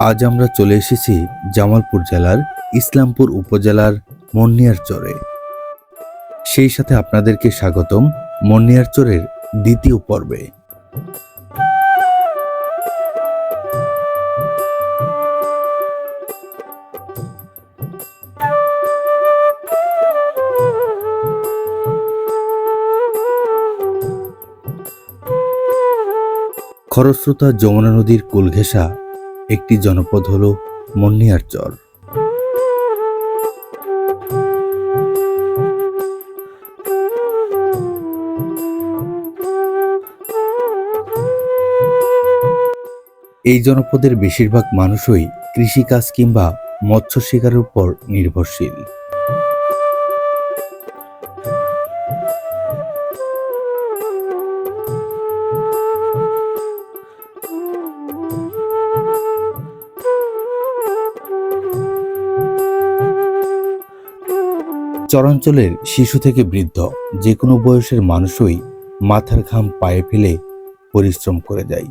আজ আমরা চলে এসেছি জামালপুর জেলার ইসলামপুর উপজেলার মন্নিয়ার চরে। সেই সাথে আপনাদেরকে স্বাগতম মন্নিয়ার চরের দ্বিতীয় পর্বে। খরস্রোতা যমুনা নদীর কুল ঘেঁষা একটি জনপদ হল মন্নিয়ার চর। এই জনপদের বেশিরভাগ মানুষই কৃষিকাজ কিংবা মৎস্য শিকারের উপর নির্ভরশীল। চরাঞ্চলের শিশু থেকে বৃদ্ধ যে কোনো বয়সের মানুষই মাথার ঘাম পায়ে ফেলে পরিশ্রম করে যায়।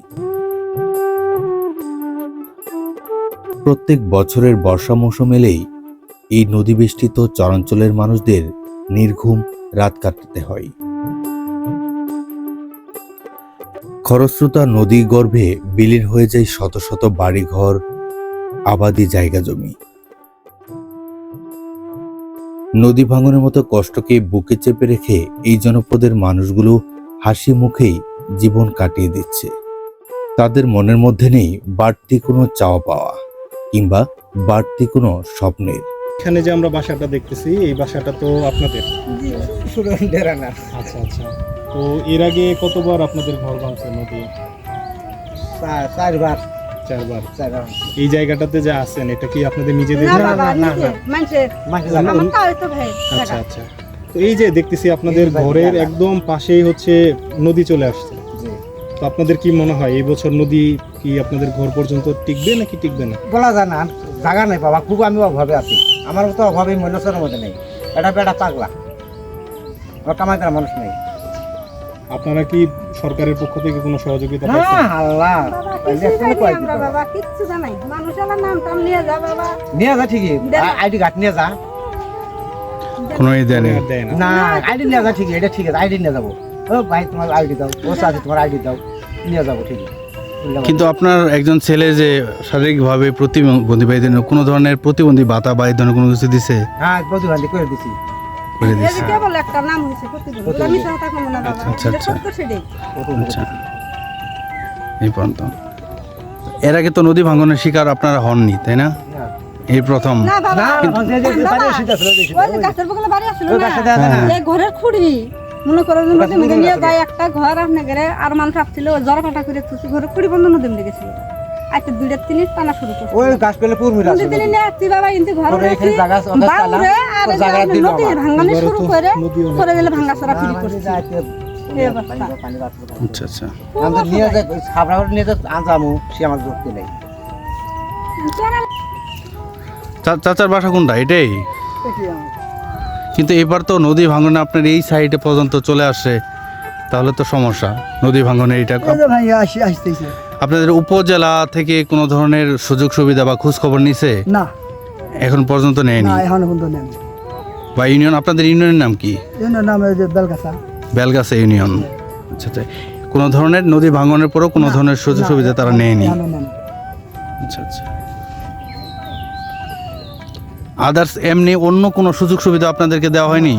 প্রত্যেক বছরের বর্ষা মৌসুম এলেই এই নদী বেষ্টিত চরাঞ্চলের মানুষদের নির্ঘুম রাত কাটাতে হয়। খরস্রোতা নদী গর্ভে বিলীন হয়ে যায় শত শত বাড়িঘর, আবাদি জায়গা জমি। নদী ভাঙনের মতো কষ্টকে বুকে চেপে রেখে এই জনপদের মানুষগুলো হাসি মুখেই জীবন কাটিয়ে দিচ্ছে। তাদের মনের মধ্যে নেই বাড়তি কোনো চাওয়া পাওয়া কিংবা বাড়তি কোনো স্বপ্নের। এখানে যে আমরা বাসাটা দেখতেছি এই বাসাটা তো আপনাদের? আচ্ছা আচ্ছা। তো এর আগে কতবার আপনাদের ঘর ভাঙছে নদী? চারবার। চারবার। এই জায়গাটাতে যে আছেন এটা কি আপনাদের নিজেদের? না না, না। আচ্ছা আচ্ছা। তো এই যে দেখতেছি আপনাদের ঘরের একদম পাশেই হচ্ছে নদী চলে আসছে। তো আপনাদের কি মনে হয় এই বছর নদী কি আপনাদের ঘর পর্যন্ত টিকবে নাকি টিকবে না? বলা যায় না জায়গা নেই বাবা খুব আমি অভাবে আছি। আমার তো অভাবে মনুষ্যের মধ্যে নেই। এটা বেটা পাগলা। আমার কামাই মানুষ নেই। আপনারা কি সরকারের পক্ষ থেকে কোনো সহযোগিতা না আল্লাহ। বাবা আমরা কিচ্ছু জানাই। মানুষ নাম টাম নিয়ে যা বাবা। নিয়ে যা ঠিকই। আইডি কার্ড নিয়ে যা। কোনো দেয় না? না আইডি নিয়ে যা ঠিকই এটা ঠিক আছে আইডি নিয়ে যাব। ও ভাই তোমার আইডি দাও। ও সাথে তোমার আইডি দাও। নিয়ে যাব ঠিকই। কিন্তু আপনার একজন ছেলে যে শারীরিকভাবে প্রতিবন্ধী বা এই ধরনের কোনো ধরনের প্রতিবন্ধী ভাতা বা এই ধরনের কোনো কিছু দিছে? হ্যাঁ প্রতিবন্ধী করে দিছি। আচ্ছা, আচ্ছা। আচ্ছা। এই পর্যন্ত। এর আগে তো নদী ভাঙনের শিকার আপনারা হননি তাই না। এই প্রথম। ঘরের খুঁড়ি। মনে করেন নিয়ে যায় একটা ঘর আপনি গেলে আর মানুষ আসছিল জড় কাটা করে ঘরে খুঁড়ি বন্ধ নদী গেছিল। আজকে দুইটা তিন টানা শুরু করছে। ওই গাছ পেলে পুরমিরা নদী দিনে নিয়ে আসছি বাবা কিন্তু ঘর ওরে জায়গা আছে, ওখানে আর জায়গা দিল নদী আমার। শুরু করে করে গেলে ভাঙা চড়া শুরু করছে। আচ্ছা আচ্ছা। আমাদের নিয়ে যায় খাবার নিয়ে যায় আনজামু সে আমার ধরতে নেই। চাচার বাসা কোনটা? এটাই? কিন্তু এবার তো নদী ভাঙনে আপনার এই সাইডে পর্যন্ত চলে আসে তাহলে তো সমস্যা। নদী ভাঙনে এটা ভাই আসি আসতেছে। আপনাদের উপজেলা থেকে কোনো ধরনের সুযোগ সুবিধা বা খোঁজ খবর নিছে? না। এখন পর্যন্ত নেয়নি? না এখন পর্যন্ত নেই বা ইউনিয়ন আপনাদের ইউনিয়নের নাম কি? এই নাম বেলগাছা। বেলগাছা ইউনিয়ন। আচ্ছা আচ্ছা কোনো ধরনের নদী ভাঙনের পরও কোনো ধরনের সুযোগ সুবিধা তারা নেয়নি? নেয়নি। আচ্ছা আচ্ছা। আদার্স এমনি অন্য কোনো সুযোগ সুবিধা আপনাদেরকে দেওয়া হয়নি?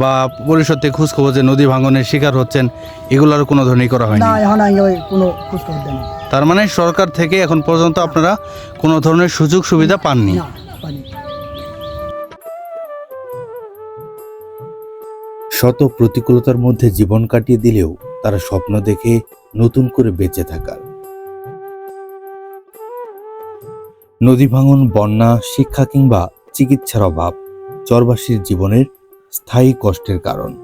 বা পরিষদ থেকে খোঁজ খবর যে নদী ভাঙনের শিকার হচ্ছেন এগুলোর কোনো ধরনের করা হয়নি? না এখন আগে কোনো খোঁজ দেয়নি। তার মানে সরকার থেকে এখন পর্যন্ত আপনারা কোনো ধরনের সুযোগ সুবিধা পাননি? না শত প্রতিকূলতার মধ্যে জীবন কাটিয়ে দিলেও তারা স্বপ্ন দেখে নতুন করে বেঁচে থাকার। নদী ভাঙন বন্যা শিক্ষা কিংবা চিকিৎসার অভাব চরবাসীর জীবনের স্থায়ী কষ্টের কারণ।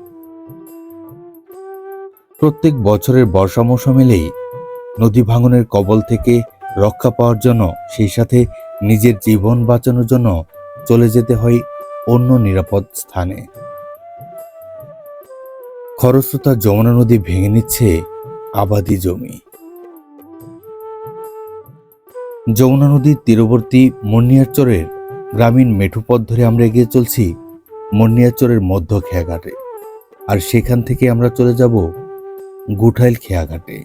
প্রত্যেক বছরের বর্ষা মৌসুম এলেই নদী ভাঙনের কবল থেকে রক্ষা পাওয়ার জন্য সেই সাথে নিজের জীবন বাঁচানোর জন্য চলে যেতে হয় অন্য নিরাপদ স্থানে। খরস্রোতা যমুনা নদী ভেঙে নিচ্ছে আবাদি জমি। যমুনা নদীর তীরবর্তী মন্নিয়ারচরের গ্রামীণ মেঠো পথ ধরে আমরা এগিয়ে চলছি মন্নিয়ারচরের মধ্য খেয়াঘাটে। আর সেখান থেকে আমরা চলে যাব গুঠাইল খেয়াঘাটে।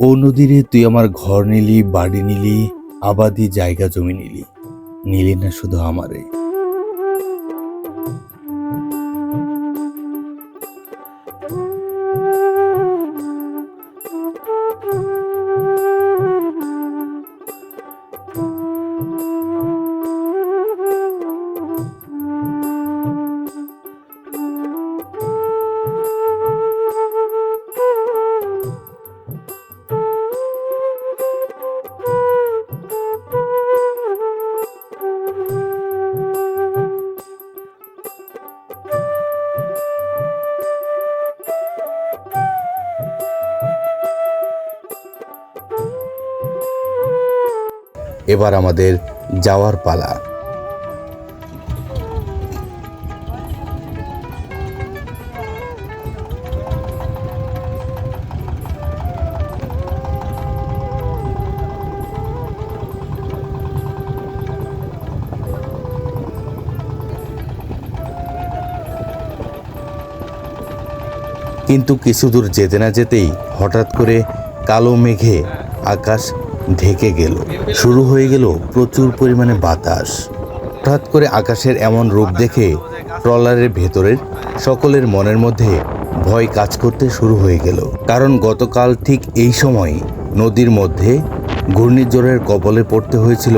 ও নদীরে তুই আমার ঘর নিলি, বাড়ি নিলি, আবাদি জায়গা জমি নিলি। নিলি না শুধু আমারে। এবার আমাদের যাওয়ার পালা। কিন্তু কিছু দূর যেতে না যেতেই হঠাৎ করে কালো মেঘে আকাশ ঢেকে গেল। শুরু হয়ে গেল প্রচুর পরিমাণে বাতাস। হঠাৎ করে আকাশের এমন রূপ দেখে ট্রলারের ভেতরের সকলের মনের মধ্যে ভয় কাজ করতে শুরু হয়ে গেল। কারণ গতকাল ঠিক এই সময় নদীর মধ্যে ঘূর্ণিঝড়ের কবলে পড়তে হয়েছিল